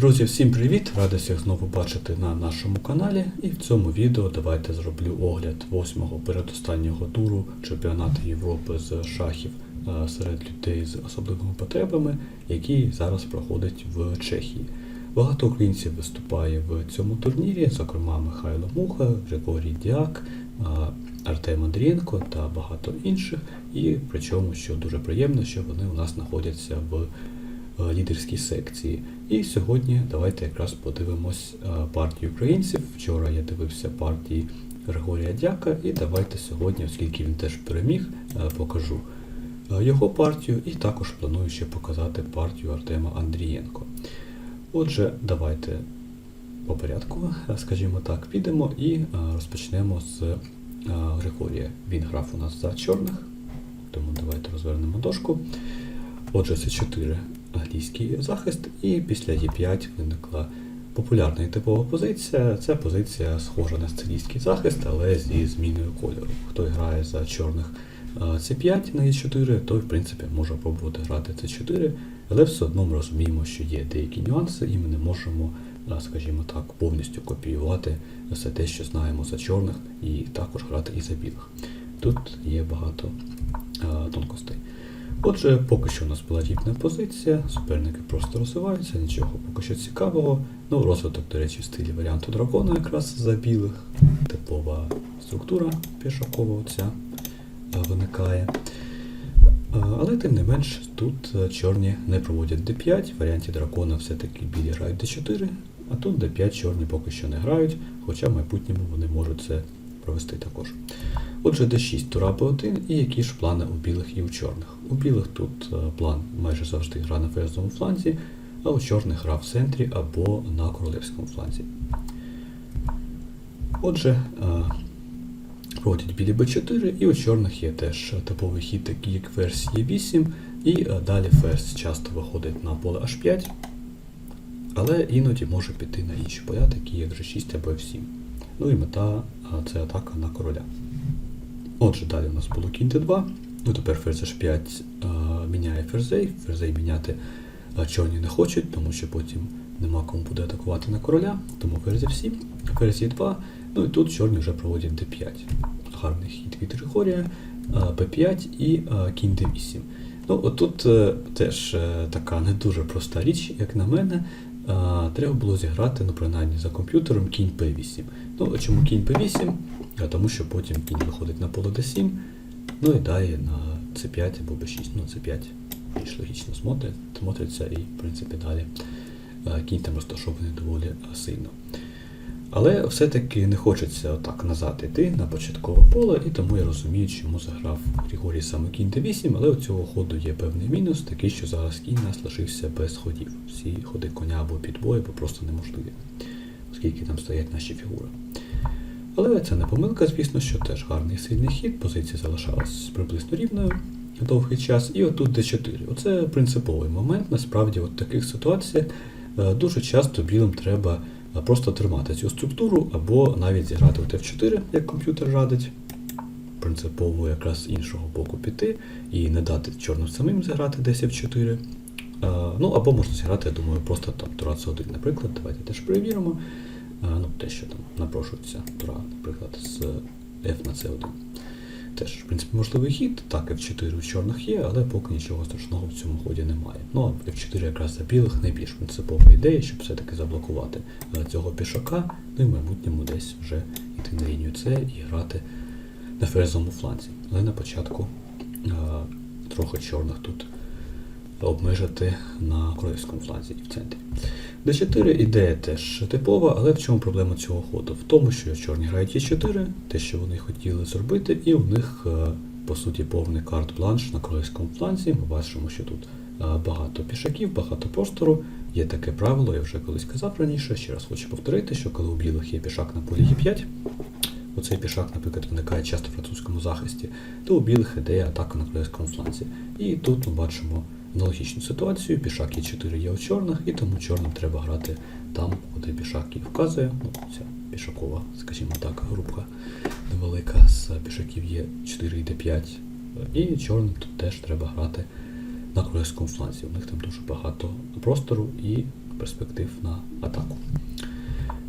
Друзі, всім привіт! Радий всіх знову бачити на нашому каналі. І в цьому відео давайте зроблю огляд восьмого передостаннього туру чемпіонату Європи з шахів е, серед людей з особливими потребами, який зараз проходить в Чехії. Багато українців виступає в цьому турнірі, зокрема Михайло Муха, Григорій Дяк, е, Артем Андрієнко та багато інших. І причому, що дуже приємно, що вони у нас знаходяться в лідерській секції. І сьогодні давайте якраз подивимось е, партію українців. Вчора я дивився партії Григорія Дяка, і давайте сьогодні, оскільки він теж переміг, е, покажу е, його партію і також планую ще показати партію Артема Андрієнко. Отже, давайте по порядку, е, скажімо так, підемо і е, розпочнемо з е, Григорія. Він грав у нас за чорних, тому давайте розвернемо дошку. Отже, це 4 англійський захист, і після Е5 виникла популярна і типова позиція. Ця позиція схожа на сцилійський захист, але зі зміною кольору. Хто грає за чорних С5 на Е4, той в принципі може пробувати грати С4, але все одно ми розуміємо, що є деякі нюанси, і ми не можемо, скажімо так, повністю копіювати все те, що знаємо за чорних, і також грати і за білих. Тут є багато тонкостей. Отже, поки що у нас була рівна позиція, суперники просто розвиваються, нічого поки що цікавого. Ну, розвиток, до речі, в стилі варіанту дракона якраз за білих, типова структура пішакова оця е, виникає. Е, Але тим не менш, тут е, чорні не проводять d5, в варіанті дракона все-таки білі грають d4, а тут d5 чорні поки що не грають, хоча в майбутньому вони можуть це провести також. Отже, d6 тура b1 і які ж плани у білих і у чорних. У білих тут е, план майже завжди гра на ферзовому фланзі, а у чорних гра в центрі або на королевському фланзі. Отже, е, проводять білі b4, і у чорних є теж типовий хід, такий як ферзь e8, і е, далі ферзь часто виходить на поле h5, але іноді може піти на інші поля, такі як g6 або f7. Ну і мета це атака на короля. Отже, далі у нас було кінь d2. Ну тепер ферзь h5 а, міняє ферзей. Ферзей міняти чорні не хочуть, тому що потім нема кому буде атакувати на короля, тому ферзь f7, ферзь e2. Ну і тут чорні вже проводять d5. Гарний хід від Григорія, а, b5 і кінь d8. Ну, отут е, теж е, така не дуже проста річ, як на мене. Треба було зіграти, ну, принаймні за комп'ютером, кінь P8. Ну, чому кінь P8? А, тому що потім кінь виходить на поле D7, ну і далі на C5 або B6. Ну, C5 більш логічно смотри- смотриться і, в принципі, далі кінь там розташований доволі сильно. Але все-таки не хочеться отак назад йти на початкове поле, і тому я розумію, чому заграв Григорій саме кінь d8, але у цього ходу є певний мінус, такий, що зараз кінь нас лишився без ходів. Всі ходи коня або підбої, бо просто неможливі, оскільки там стоять наші фігури. Але це не помилка, звісно, що теж гарний сильний хід, позиція залишалась приблизно рівною довгий час, і отут d4. Оце принциповий момент. Насправді, от в таких ситуаціях е, дуже часто білим треба е, просто тримати цю структуру, або навіть зіграти от F4, як комп'ютер радить. Принципово якраз іншого боку піти і не дати чорним самим зіграти десь F4. Е, Ну, або можна зіграти, я думаю, просто там Тура C1, наприклад. Давайте теж перевіримо. Ну, те, що там напрошується Тура, наприклад, з F на C1. Теж, в принципі, можливий хід. Так, F4 у чорних є, але поки нічого страшного в цьому ході немає. Ну, а F4 якраз за білих найбільш принципова ідея, щоб все-таки заблокувати е, цього пішака, ну і в майбутньому десь вже йти на лінію С і грати на ферзовому фланзі. Але на початку е, трохи чорних тут обмежити на королівському фланзі і в центрі. D4 ідея теж типова, але в чому проблема цього ходу? В тому, що чорні грають Е4, те, що вони хотіли зробити, і у них, е, по суті, повний карт-бланш на королівському фланзі. Ми бачимо, що тут е, багато пішаків, багато простору. Є таке правило, я вже колись казав раніше, ще раз хочу повторити, що коли у білих є пішак на полі Е5, оцей пішак, наприклад, виникає часто в французькому захисті, то у білих ідея атака на королівському фланзі. І тут ми бачимо аналогічну ситуацію, пішак є 4 є у чорних, і тому чорним треба грати там, куди пішак і вказує. Ну, ця пішакова, скажімо так, групка невелика з пішаків є 4 і d5. І чорним тут теж треба грати на королівському фланзі. У них там дуже багато простору і перспектив на атаку.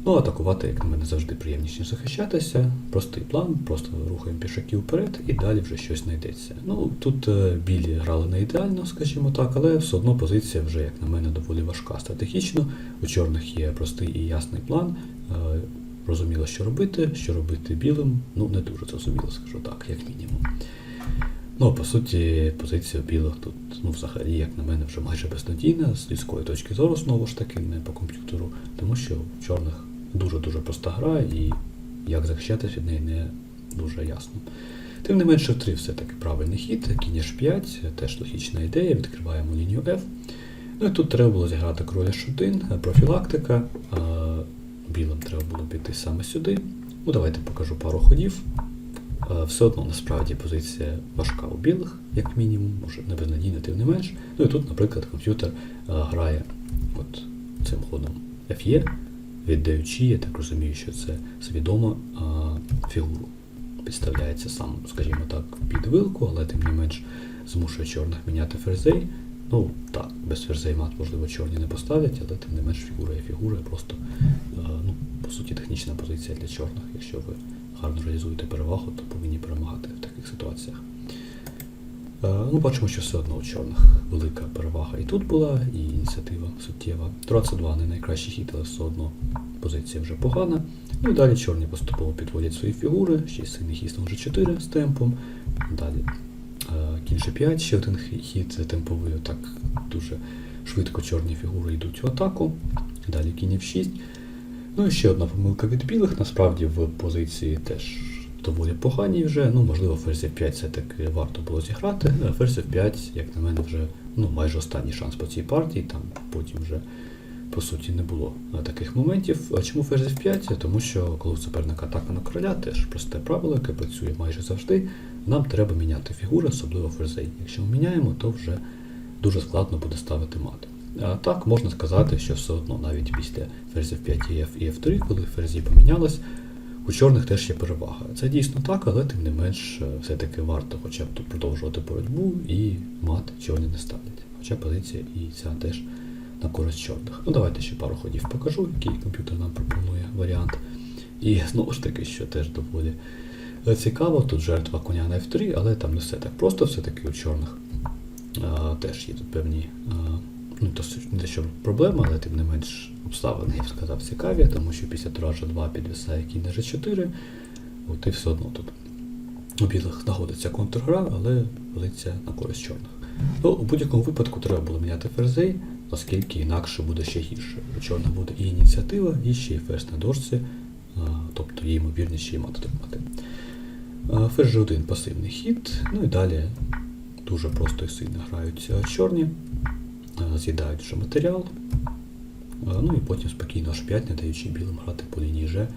Ну, атакувати, як на мене, завжди приємніше ніж захищатися. Простий план, просто рухаємо пішаків вперед і далі вже щось знайдеться. Ну, тут е, білі грали не ідеально, скажімо так, але все одно позиція вже, як на мене, доволі важка стратегічно. У чорних є простий і ясний план. Е, Розуміло, що робити, що робити білим, ну не дуже зрозуміло, скажу так, як мінімум. Ну, по суті, позиція білих тут, ну, взагалі, як на мене, вже майже безнадійна з людської точки зору, знову ж таки, не по комп'ютеру, тому що в чорних дуже-дуже проста гра, і як захищатися від неї не дуже ясно. Тим не менше, 3 все-таки правильний хід, кінь H5, теж логічна ідея, відкриваємо лінію F. Ну і тут треба було зіграти король H1, профілактика. Білим треба було піти саме сюди. Ну, давайте покажу пару ходів. Е, Все одно насправді позиція важка у білих, як мінімум, може не безнадійна, тим не менш. Ну і тут, наприклад, комп'ютер е, грає от цим ходом FE, віддаючи, я так розумію, що це свідомо фігуру. Підставляється сам, скажімо так, під вилку, але тим не менш змушує чорних міняти ферзей. Ну так, без ферзей мат, можливо, чорні не поставлять, але тим не менш фігура є фігура, просто ну, по суті технічна позиція для чорних. Якщо ви гарно реалізуєте перевагу, то повинні перемагати в таких ситуаціях. Е, Ну, бачимо, що все одно у чорних велика перевага і тут була, і ініціатива суттєва. Тура це 2 не найкращий хід, але все одно позиція вже погана. Ну і далі чорні поступово підводять свої фігури, ще й сильний хід вже 4 з темпом. Далі е, кінь G5, ще один хі- хід темповий, так дуже швидко чорні фігури йдуть в атаку. Далі кінь F6. Ну і ще одна помилка від білих. Насправді в позиції теж доволі погані вже. Ну, можливо, ферзь F5 все-таки варто було зіграти. А Ферзь F5, як на мене, вже ну, майже останній шанс по цій партії. Там потім вже по суті не було е, таких моментів. А чому ферзь F5? Тому що коли у суперника атака на короля, теж просте правило, яке працює майже завжди. Нам треба міняти фігури, особливо ферзей. Якщо ми міняємо, то вже дуже складно буде ставити мат. А так можна сказати, що все одно навіть після ферзів 5 і F і F3, коли ферзі помінялись, у чорних теж є перевага. Це дійсно так, але тим не менш е, все-таки варто хоча б продовжувати боротьбу і мат чорні не ставлять. Хоча позиція і ця теж на користь чорних. Ну давайте ще пару ходів покажу, який комп'ютер нам пропонує варіант. І знову ж таки, що теж доволі е, цікаво, тут жертва коня на F3, але там не все так просто, все-таки у чорних а, теж є тут певні. А, ну, то не те, що проблема, але тим не менш обставини, я б сказав, цікаві, тому що після туража 2 підвисає кінь на G4, от і все одно тут у білих знаходиться контргра, але велиться на користь чорних. Ну, у будь-якому випадку треба було міняти ферзей, оскільки інакше буде ще гірше. У чорних буде і ініціатива, і ще й ферзь на дошці, тобто є ймовірність ще й мати мати. А, Ферзь G1 пасивний хід, ну і далі дуже просто і сильно грають чорні, з'їдають вже матеріал, ну і потім спокійно H5, не даючи білим грати по лінії G.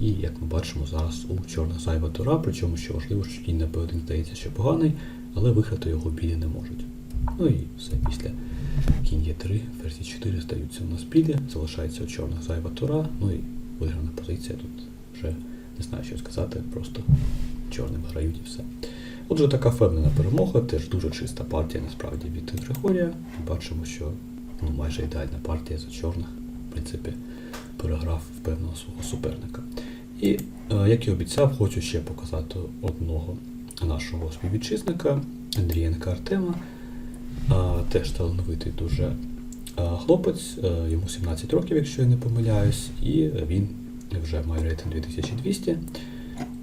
І як ми бачимо, зараз у чорних зайва тура, причому що важливо, що кінь на P1 здається ще поганий, але виграти його білі не можуть. Ну і все після кінь Е3, ферзі 4 здаються у нас білі, залишається у чорних зайва тура, ну і виграна позиція тут вже не знаю, що сказати, просто чорним грають і все. Отже, така впевнена перемога, теж дуже чиста партія насправді від Григорія. Бачимо, що ну, майже ідеальна партія за чорних, в принципі, переграв впевненого свого суперника. І, е, як і обіцяв, хочу ще показати одного нашого співвітчизника Андрієнка Артема. Теж талановитий дуже е, хлопець, е, йому 17 років, якщо я не помиляюсь, і він вже має рейтинг 2200.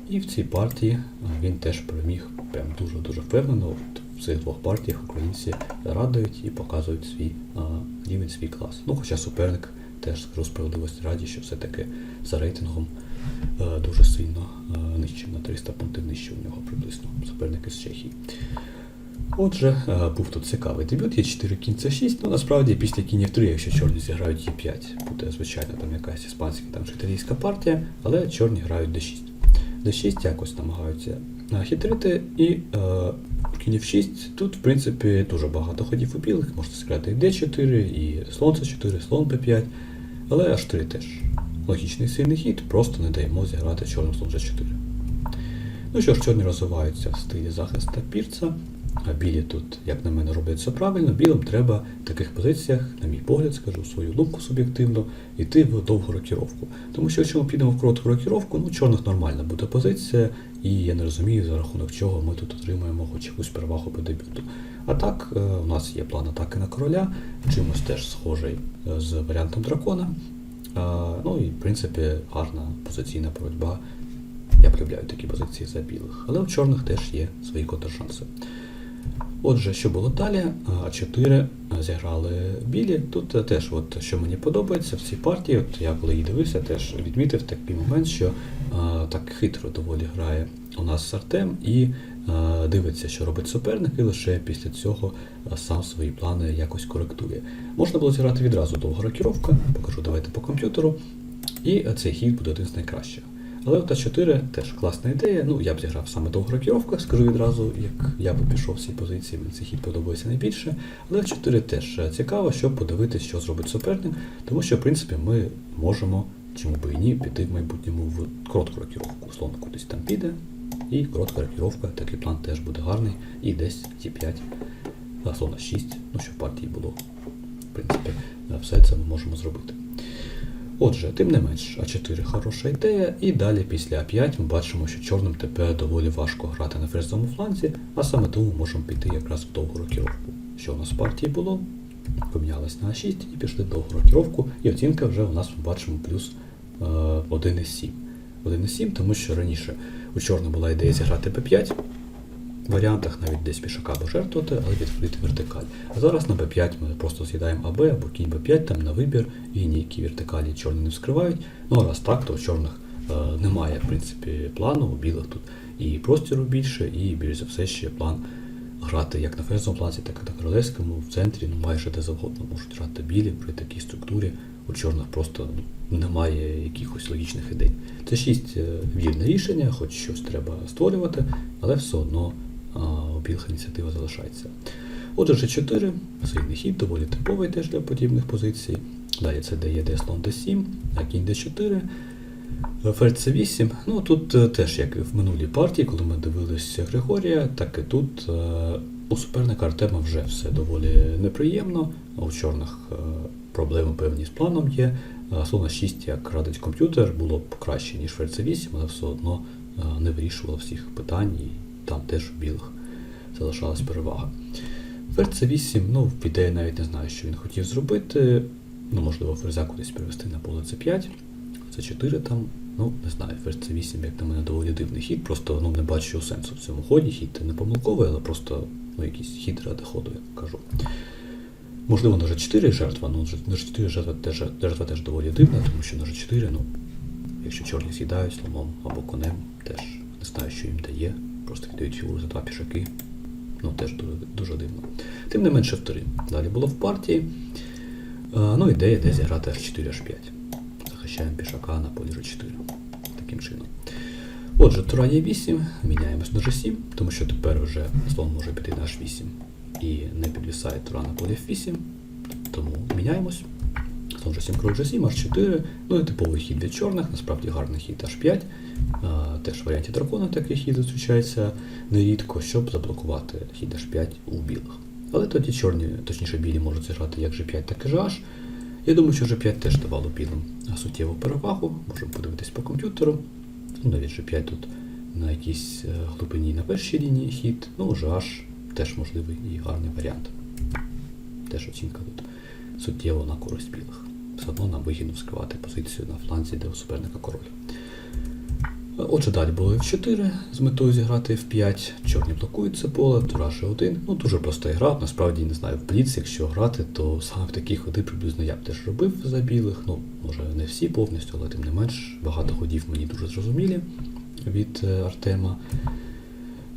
І в цій партії він теж переміг прям дуже-дуже впевнено. От в цих двох партіях українці радують і показують свій рівень, свій клас. Ну, хоча суперник теж скажу справедливості раді, що все-таки за рейтингом е, дуже сильно е, нижче, на 300 пунктів нижче у нього приблизно суперник із Чехії. Отже, е, був тут цікавий дебют, є 4 кінь c 6 ну насправді після кінів 3, якщо чорні зіграють є 5 буде звичайно там якась іспанська там чи італійська партія, але чорні грають d6. D6 якось намагаються хитрити, і е, кінь f6 тут, в принципі, дуже багато ходів у білих, можна зіграти і d4, і слон c4, слон p5. але h3 теж логічний сильний хід, просто не даємо зіграти чорним слон g4. Ну що ж, чорні розвиваються в стилі захиста пірца. А білі тут, як на мене, роблять все правильно. Білим треба в таких позиціях, на мій погляд, скажу свою думку суб'єктивно, йти в довгу рокіровку. Тому що якщо ми підемо в коротку рокіровку, ну чорних нормальна буде позиція, і я не розумію, за рахунок чого ми тут отримаємо хоч якусь перевагу по дебюту. А так, е, у нас є план атаки на короля, чимось теж схожий е, з варіантом дракона. Ну і в принципі гарна позиційна боротьба. Я полюбляю такі позиції за білих, але у чорних теж є свої контршанси. Отже, що було далі? А4 зіграли білі. Тут е, теж, от, що мені подобається в цій партії, от я коли її дивився, теж відмітив такий момент, що а, так хитро доволі грає у нас Артем і а, дивиться, що робить суперник, і лише після цього сам свої плани якось коректує. Можна було зіграти відразу довга рокіровка, покажу давайте по комп'ютеру, і е, цей хід буде один з найкращих. Але от А4 теж класна ідея. Ну, я б зіграв саме довгу рокіровку, скажу відразу, як я би пішов в цій позиції, мені цей хід подобається найбільше. Але А4 теж цікаво, щоб подивитися, що зробить суперник, тому що, в принципі, ми можемо, чому би і ні, піти в майбутньому в коротку рокіровку. Слон кудись там піде, і коротка рокіровка, такий план теж буде гарний. І десь Е5, а слона 6, ну що в партії було. В принципі, все це ми можемо зробити. Отже, тим не менш, А4 хороша ідея, і далі після А5 ми бачимо, що чорним тепер доволі важко грати на ферзовому фланзі, а саме тому можемо піти якраз в довгу рокіровку. Що у нас в партії було? Помінялись на А6 і пішли в довгу рокіровку, і оцінка вже у нас ми бачимо плюс е, 1,7. 1,7, тому що раніше у чорного була ідея зіграти Б5, в варіантах навіть десь пішака пожертвувати, але відкрити вертикаль. А зараз на b5 ми просто з'їдаємо АБ або кінь b5 там на вибір і ніякі вертикалі чорні не вскривають. Ну а раз так, то у чорних е, немає в принципі плану, у білих тут і простіру більше, і більш за все ще план грати як на ферзовому плані, так і на королевському, в центрі, ну майже де завгодно можуть грати білі при такій структурі. У чорних просто ну, немає якихось логічних ідей. Це шість е, вірне рішення, хоч щось треба створювати, але все одно білих ініціатива залишається. Отже, G4, сильний хід, доволі типовий теж для подібних позицій. Далі це дає D слон D7, а кінь D4. Ферзь C8. Ну тут е, теж, як і в минулій партії, коли ми дивилися Григорія, так і тут е, у суперника Артема вже все доволі неприємно. У чорних е, проблеми певні з планом є. Слон 6, як радить комп'ютер, було б краще, ніж Ферзь C8, але все одно не вирішувало всіх питань, там теж у білих залишалась перевага. Ферзь C8, ну, в ідеї навіть не знаю, що він хотів зробити. Ну, можливо, ферзя кудись перевести на поле C5, C4 там. Ну, не знаю, ферзь C8, як на мене, доволі дивний хід, просто ну, не бачу сенсу в цьому ході. Хід не помилковий, але просто ну, якийсь хід ради ходу, як кажу. Можливо, на G4 жертва, ну на G4 жертва теж, жертва теж доволі дивна, тому що на G4, ну, якщо чорні з'їдають слоном або конем, теж не знаю, що їм дає. Просто фігуру за два пішаки. Ну, теж дуже, дуже дивно. Тим не менше втори. Далі було в партії. А, ну, ідея де зіграти H4, H5. Захищаємо пішака на полі G4. Таким чином. Отже, тура є 8, міняємось на G7, тому що тепер вже слон може піти на H8 і не підвісає тура на полі F8. Тому міняємось. Слон G7, крок G7, H4. Ну і типовий хід від чорних, насправді гарний хід H5. А, теж в варіанті дракона такий хід зустрічається нерідко, щоб заблокувати хід H5 у білих. Але тоді чорні, точніше білі можуть зіграти як G5, так і GH. Я думаю, що G5 теж давало білим суттєву перевагу. Можемо подивитись по комп'ютеру. Ну, навіть G5 тут на якійсь е, глибині на першій лінії хід. Ну, GH теж можливий і гарний варіант. Теж оцінка тут суттєво на користь білих. Все одно нам вигідно вскривати позицію на фланзі, де у суперника король. Отже, далі було F4 з метою зіграти F5. Чорні блокують це поле, тура G1. Ну, дуже проста гра. Насправді не знаю, в бліц, якщо грати, то саме в такі ходи приблизно я б теж робив за білих. Ну, може не всі повністю, але тим не менш багато ходів мені дуже зрозумілі від е, Артема.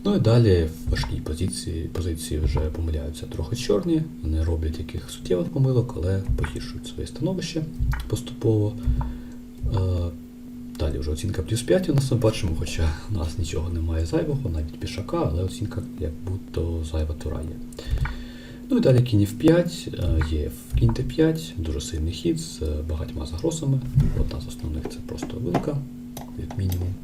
Ну і далі в важкій позиції, позиції вже помиляються трохи чорні, не роблять яких суттєвих помилок, але погіршують своє становище поступово. Е, Далі вже оцінка плюс 5 у нас ми бачимо, хоча у нас нічого немає зайвого, навіть пішака, але оцінка як будто зайва тура є. Ну і далі кінь F5, е, є кінь Т5, дуже сильний хід з багатьма загрозами. Одна з основних це просто вилка, як мінімум.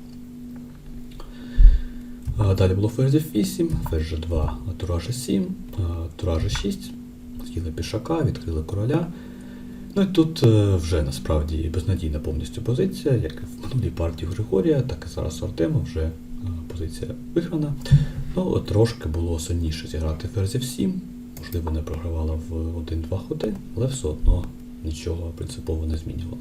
Далі було ферзь 8, ферзь G2, тура G7, а, тура G6, з'їли пішака, відкрили короля. Ну і тут е, вже насправді безнадійна повністю позиція, як в минулій партії Григорія, так і зараз у Артема вже е, позиція виграна. Ну, трошки було сильніше зіграти ферзь 7, можливо, не програвала в 1-2 ходи, але все одно нічого принципово не змінювала.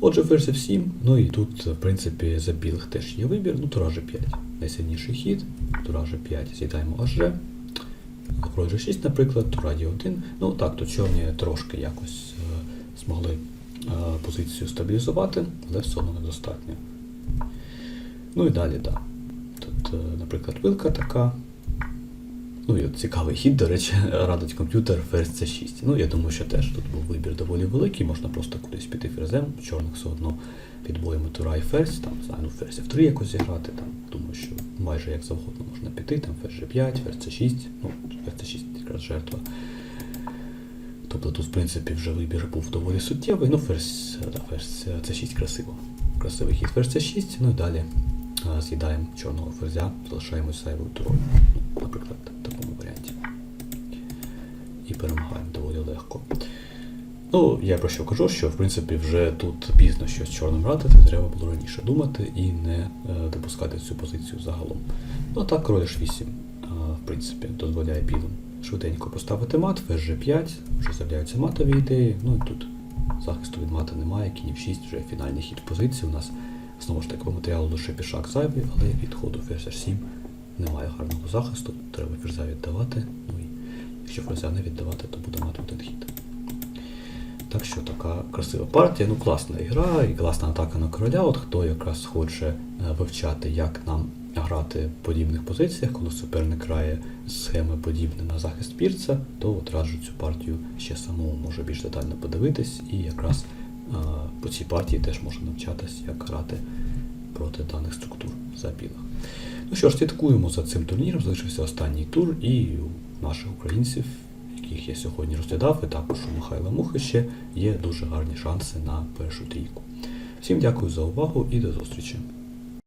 Отже, ферзь 7, ну і тут, в принципі, за білих теж є вибір, ну, тура G5. Найсильніший хід, тура G5, з'їдаємо HG. Король G6, наприклад, тура D1. Ну так, то чорні трошки якось е, змогли е, позицію стабілізувати, але все одно недостатньо. Ну і далі, так. Тут, е, наприклад, вилка така. Ну і цікавий хід, до речі, радить комп'ютер ферзь C6. Ну, я думаю, що теж тут був вибір доволі великий, можна просто кудись піти ферзем, чорних все одно під боєм тура і ферзь, там, знаю, ну, ферзь F3 якось зіграти, там, думаю, що майже як завгодно можна піти, там ферзь G5, ферзь C6, ну, ферзь C6 якраз жертва. Тобто тут, в принципі, вже вибір був доволі суттєвий, ну, ферзь, да, ферзь C6 красиво. Красивий хід ферзь C6, ну і далі з'їдаємо чорного ферзя, залишаємося зайвою турою, ну, наприклад, в такому варіанті. І перемагаємо доволі легко. Ну, я про що кажу, що в принципі вже тут пізно щось чорним грати, то треба було раніше думати і не е, допускати цю позицію загалом. Ну а так, король H8, е, в принципі, дозволяє білим швиденько поставити мат, ферзь G5, вже з'являються матові ідеї. Ну і тут захисту від мата немає, кінь 6 вже фінальний хід позиції. У нас знову ж таки по матеріалу лише пішак зайвий, але від ходу ферзь H7 немає гарного захисту, треба ферзя віддавати. Ну і якщо ферзя не віддавати, то буде мати один хід. Так що така красива партія, ну класна ігра і класна атака на короля. От хто якраз хоче е, вивчати, як нам грати в подібних позиціях, коли суперник грає схеми подібні на захист пірця, то от раджу цю партію ще самому може більш детально подивитись, і якраз по цій партії теж можна навчатися, як грати проти даних структур за білих. Ну що ж, слідкуємо за цим турніром, залишився останній тур, і у наших українців яких я сьогодні розглядав, і також у Михайла Мухи ще є дуже гарні шанси на першу трійку. Всім дякую за увагу і до зустрічі!